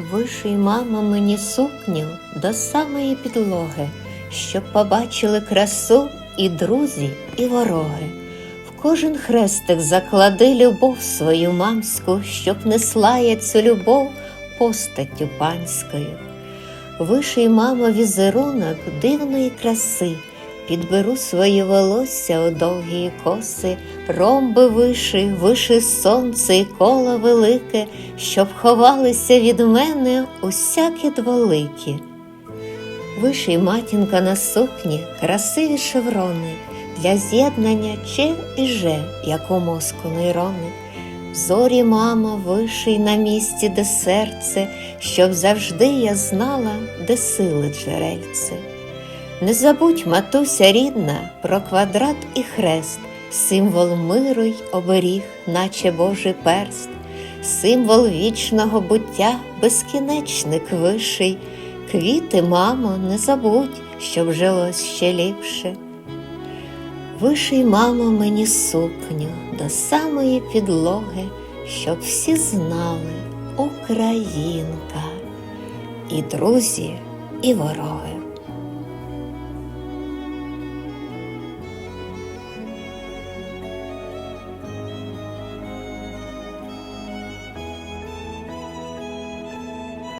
Виший, мама, мені сукню до самої підлоги, щоб побачили красу і друзі, і вороги. В кожен хрестик заклади любов свою мамську, щоб несла я цю любов постаттю панською. Виший, мама, візерунок дивної краси, підберу свої волосся у довгі коси, ромби виши, виши сонце і коло велике, щоб ховалися від мене усякі дволикі. Виший матінка на сукні, красиві шеврони, для з'єднання че і же, як у мозку нейрони. Зорі, мама, виший на місці, де серце, щоб завжди я знала, де сили джерельце. Не забудь, матуся рідна, про квадрат і хрест, символ миру й оберіг, наче Божий перст, символ вічного буття, безкінечник виший. Квіти, мамо, не забудь, щоб жилось ще ліпше. Виший, мамо, мені сукню до самої підлоги, щоб всі знали Українка, і друзі, і вороги.